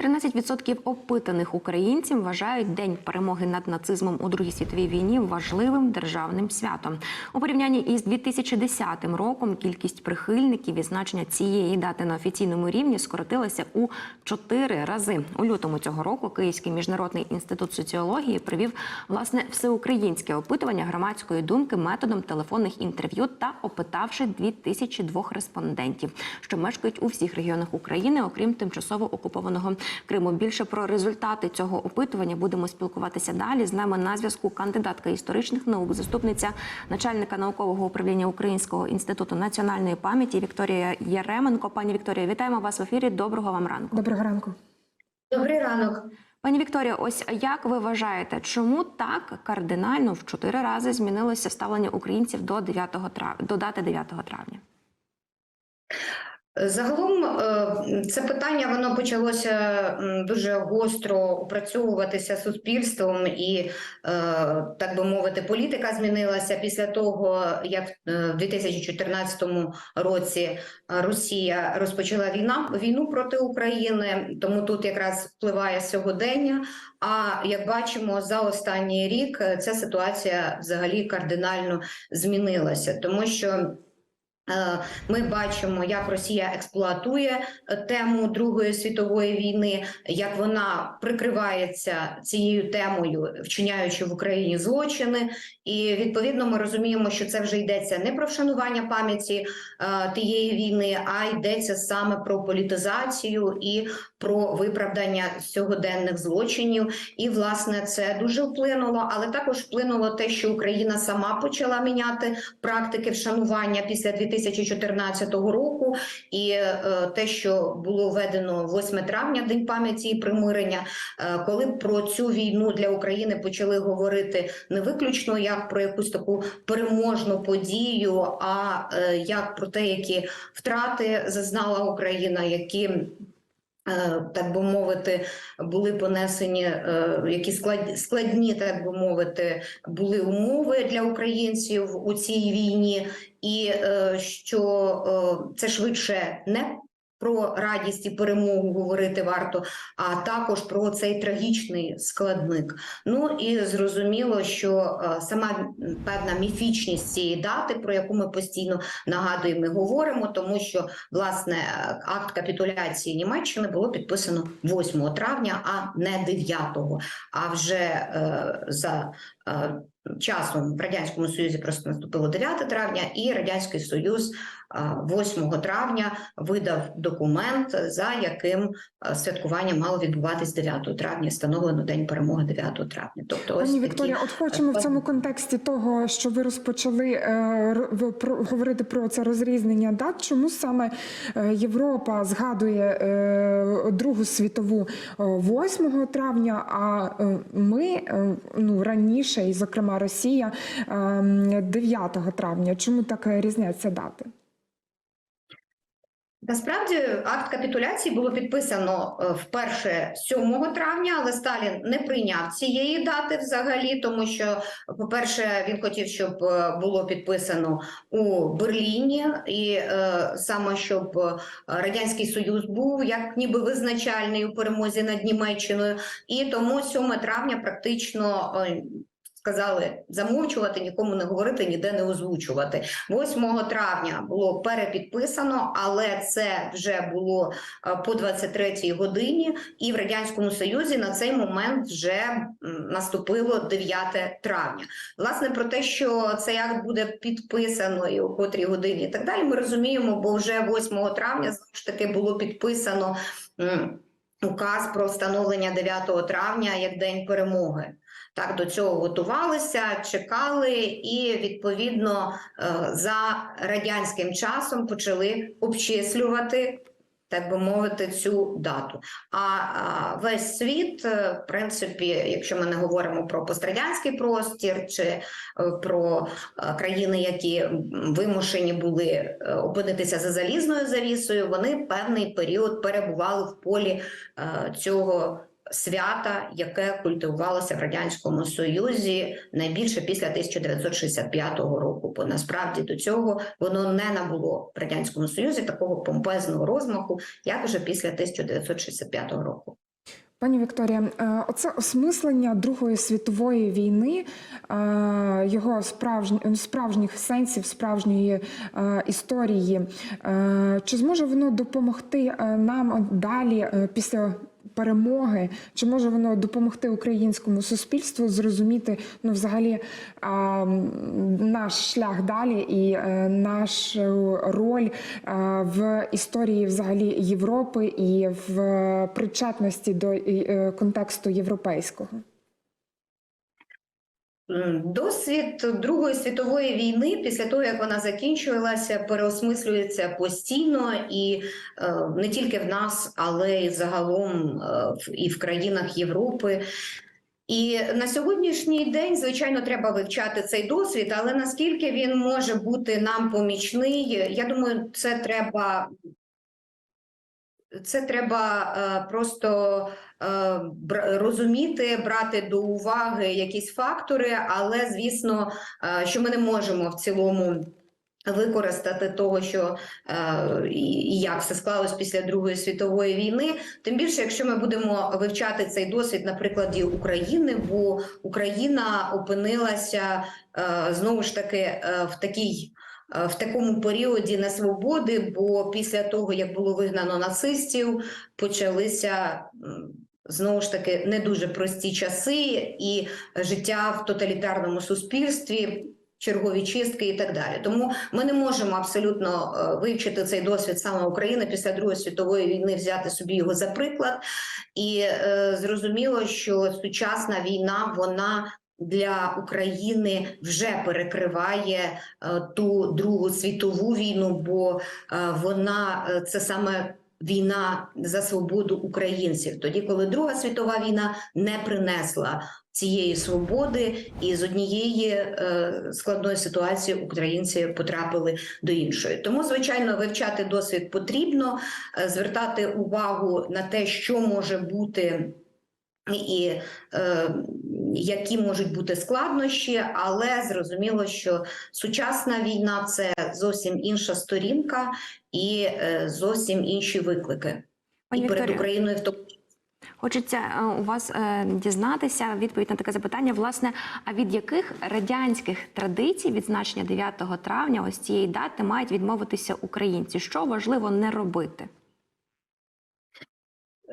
13% опитаних українців вважають День перемоги над нацизмом у Другій світовій війні важливим державним святом. У порівнянні із 2010 роком кількість прихильників відзначення цієї дати на офіційному рівні скоротилася у 4 рази. У лютому цього року Київський міжнародний інститут соціології провів власне всеукраїнське опитування громадської думки методом телефонних інтерв'ю та опитавши 2002 респондентів, що мешкають у всіх регіонах України, окрім тимчасово окупованого Криму. Більше про результати цього опитування будемо спілкуватися далі. З нами на зв'язку кандидатка історичних наук, заступниця начальника наукового управління Українського інституту національної пам'яті Вікторія Яременко. Пані Вікторія, вітаємо вас в ефірі. Доброго вам ранку. Доброго ранку. Добрий ранок. Пані Вікторія, ось як ви вважаєте, чому так кардинально в чотири рази змінилося ставлення українців до 9 трав... до дати 9 травня? Загалом е, це питання воно почалося дуже гостро опрацьовуватися суспільством, і е, так би мовити, політика змінилася після того, як е, в 2014 році Росія розпочала війна війну проти України. Тому тут якраз впливає сьогодення. А як бачимо, за останній рік ця ситуація взагалі кардинально змінилася, тому що. Е, Ми бачимо, як Росія експлуатує тему Другої світової війни, як вона прикривається цією темою, вчиняючи в Україні злочини. І відповідно ми розуміємо, що це вже йдеться не про вшанування пам'яті е, тієї війни, а йдеться саме про політизацію і про виправдання сьогоденних злочинів. І власне це дуже вплинуло, але також вплинуло те, що Україна сама почала міняти практики вшанування після 2014 року, і е, те, що було введено 8 травня, день пам'яті і примирення, е, коли про цю війну для України почали говорити не виключно як про якусь таку переможну подію, а е, як про те, які втрати зазнала Україна, які так би мовити, були понесені е, які складні, так би мовити, були умови для українців у цій війні, і е, що е, це швидше не про радість і перемогу говорити варто, а також про цей трагічний складник. Ну і зрозуміло, що е, сама певна міфічність цієї дати, про яку ми постійно нагадуємо і говоримо, тому що власне акт капітуляції Німеччини було підписано 8 травня, а не 9. А вже е, за е, часом в радянському союзі просто наступило 9 травня, і радянський союз е, 8 травня видав документ, за яким е, святкування мало відбуватись 9 травня, встановлено день перемоги 9 травня. Тобто, ось Пані такі- Вікторія, от хочемо в цьому контексті того, що ви розпочали е, про, говорити про це розрізнення дат. Чому саме е, Європа згадує е, Другу світову е, 8 травня, а е, ми е, ну раніше, і зокрема Росія, е, 9 травня. Чому так різняться дати? Насправді акт капітуляції було підписано е, вперше 7 травня, але Сталін не прийняв цієї дати взагалі, тому що, по-перше, він хотів, щоб е, було підписано у Берліні, і е, саме щоб е, радянський союз був як ніби визначальний у перемозі над Німеччиною, і тому 7 травня практично. Сказали замовчувати, нікому не говорити, ніде не озвучувати. 8 травня було перепідписано, але це вже було е, по 23-й годині, і в радянському союзі на цей момент вже наступило 9 травня. Власне про те, що цей акт буде підписано і о котрій годині, і так далі, ми розуміємо, бо вже 8 травня знову ж таки було підписано. Указ про встановлення 9 травня як день перемоги. Так, до цього готувалися, чекали, і відповідно е, за радянським часом почали обчислювати, так би мовити, цю дату. А весь світ, е, в принципі, якщо ми не говоримо про пострадянський простір чи е, про країни, які вимушені були опинитися за залізною завісою, вони певний період перебували в полі цього свята, яке культивувалося в радянському союзі найбільше після 1965 року. Бо насправді до цього воно не набуло в радянському союзі такого помпезного розмаху, як вже після 1965 року. Пані Вікторія, е, оце осмислення Другої світової війни, е, його справжні, справжніх сенсів, справжньої е, історії. Чи зможе воно допомогти нам далі після перемоги? Чи може воно допомогти українському суспільству зрозуміти ну, взагалі а, наш шлях далі і а, нашу роль а, в історії взагалі Європи і в причетності до і, контексту європейського? Досвід Другої світової війни після того, як вона закінчувалася, переосмислюється постійно і е, не тільки в нас, але й загалом е, і в країнах Європи. І на сьогоднішній день, звичайно, треба вивчати цей досвід, але наскільки він може бути нам помічний, я думаю, це треба. Це треба е, просто розуміти, брати до уваги якісь фактори, але звісно, е, що ми не можемо в цілому використати того, що е, і як все склалось після Другої світової війни. Тим більше, якщо ми будемо вивчати цей досвід на прикладі України, бо Україна опинилася е, знову ж таки е, в такій. е, В такому періоді несвободи, бо після того, як було вигнано нацистів, почалися знову ж таки не дуже прості часи, і життя в тоталітарному суспільстві, чергові чистки і так далі. Тому ми не можемо абсолютно е, вивчити цей досвід саме України після Другої світової війни, взяти собі його за приклад. І е, зрозуміло, що сучасна війна вона. Для України вже перекриває е, ту Другу світову війну, бо е, вона е, це саме війна за свободу українців. Тоді, коли Друга світова війна не принесла цієї свободи, і з однієї е, складної ситуації українці потрапили до іншої. Тому, звичайно, вивчати досвід потрібно, е, звертати увагу на те, що може бути. І е, які можуть бути складнощі, але зрозуміло, що сучасна війна це зовсім інша сторінка і е, зовсім інші виклики. Пані і перед Вікторія. Україною в тому Хочеться е, у вас е, дізнатися відповідь на таке запитання. Власне, а від яких радянських традицій відзначення 9 травня, ось цієї дати, мають відмовитися українці? Що важливо не робити?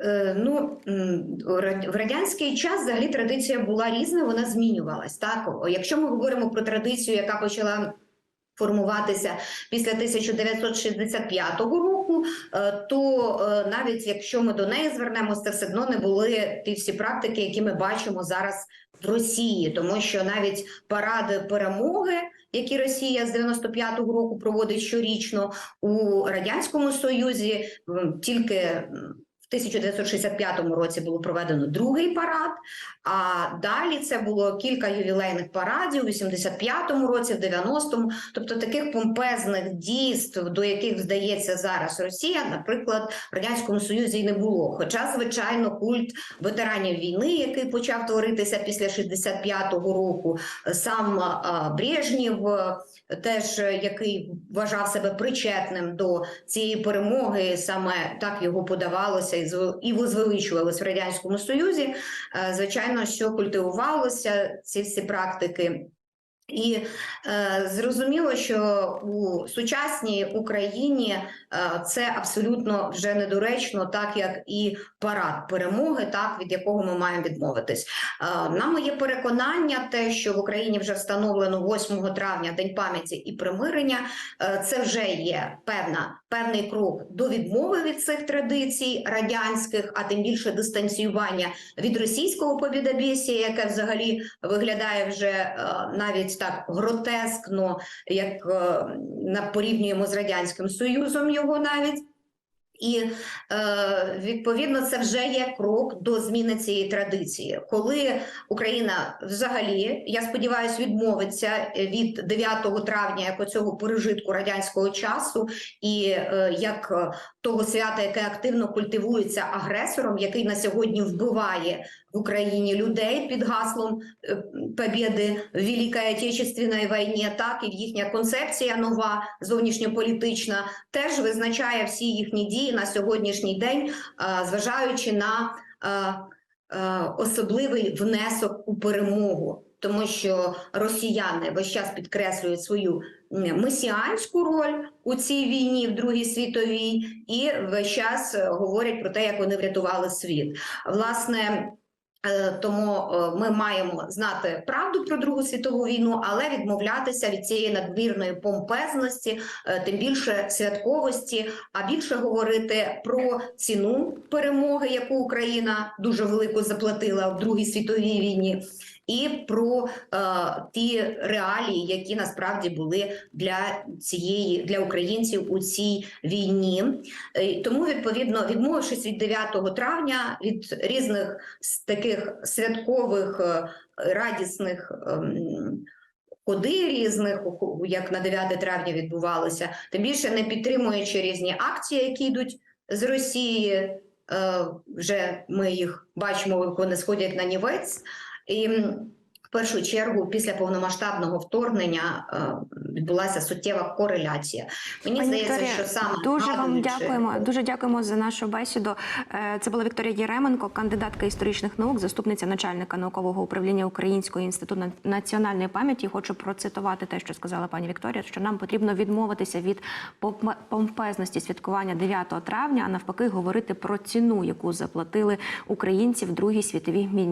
Е, Ну в радянський час взагалі традиція була різна, вона змінювалась. Так, якщо ми говоримо про традицію, яка почала формуватися після 1965 року, е, то е, навіть якщо ми до неї звернемося, це все одно не були ті всі практики, які ми бачимо зараз в Росії, тому що навіть паради перемоги. Які Росія з 95-го року проводить щорічно у радянському союзі, тільки в 1965 році було проведено другий парад, а далі це було кілька ювілейних парадів у 85-му році, в 90-му. Тобто таких помпезних дійств, до яких здається зараз Росія, наприклад, в радянському союзі не було. Хоча, звичайно, культ ветеранів війни, який почав творитися після 65-го року, сам а, Брежнєв, е, теж е, який вважав себе причетним до цієї перемоги, саме так його подавалося і зв- і возвеличувалось в радянському союзі. Е, Звичайно, що культивувалося ці всі практики. І е, зрозуміло, що у сучасній Україні е, це абсолютно вже недоречно, так як і парад перемоги, так від якого ми маємо відмовитись. Е, на моє переконання, те, що в Україні вже встановлено 8 травня День пам'яті і примирення, е, це вже є певна певний крок до відмови від цих традицій радянських, а тим більше дистанціювання від російського побідобєсія, яке взагалі виглядає вже е, навіть так гротескно, як е, на порівнюємо з радянським союзом його навіть. І е, відповідно це вже є крок до зміни цієї традиції, коли Україна взагалі, я сподіваюся, відмовиться від 9 травня як оцього пережитку радянського часу, і е, як е, того свята, яке активно культивується агресором, який на сьогодні вбиває Україні людей під гаслом е, побєди в Великій Отечественній війні, так і їхня концепція нова зовнішньополітична теж визначає всі їхні дії на сьогоднішній день, е, зважаючи на е, особливий внесок у перемогу, тому що росіяни весь час підкреслюють свою месіанську роль у цій війні в Другій світовій, і весь час говорять про те, як вони врятували світ. Власне. Е, Тому е, ми маємо знати правду про Другу світову війну, але відмовлятися від цієї надмірної помпезності, е, тим більше святковості, а більше говорити про ціну перемоги, яку Україна дуже велику заплатила в Другій світовій війні, і про е, ті реалії, які насправді були для цієї для українців у цій війні. Е, Тому, відповідно, відмовившись від 9 травня від різних таких святкових е, радісних. ем, Ходи різних, як на 9 травня відбувалося, тим більше не підтримуючи різні акції, які йдуть з Росії. Е, вже ми їх бачимо, вони сходять на нівець. І в першу чергу, після повномасштабного вторгнення е, відбулася суттєва кореляція. Мені Пані здається, Вікторія, що саме дуже вам дякуємо. Дуже дякуємо за нашу бесіду. Е, Це була Вікторія Єременко, кандидатка історичних наук, заступниця начальника наукового управління Українського інституту на- національної пам'яті. Хочу процитувати те, що сказала пані Вікторія, що нам потрібно відмовитися від помп- помпезності святкування 9 травня, а навпаки, говорити про ціну, яку заплатили українці в Другій світовій війні.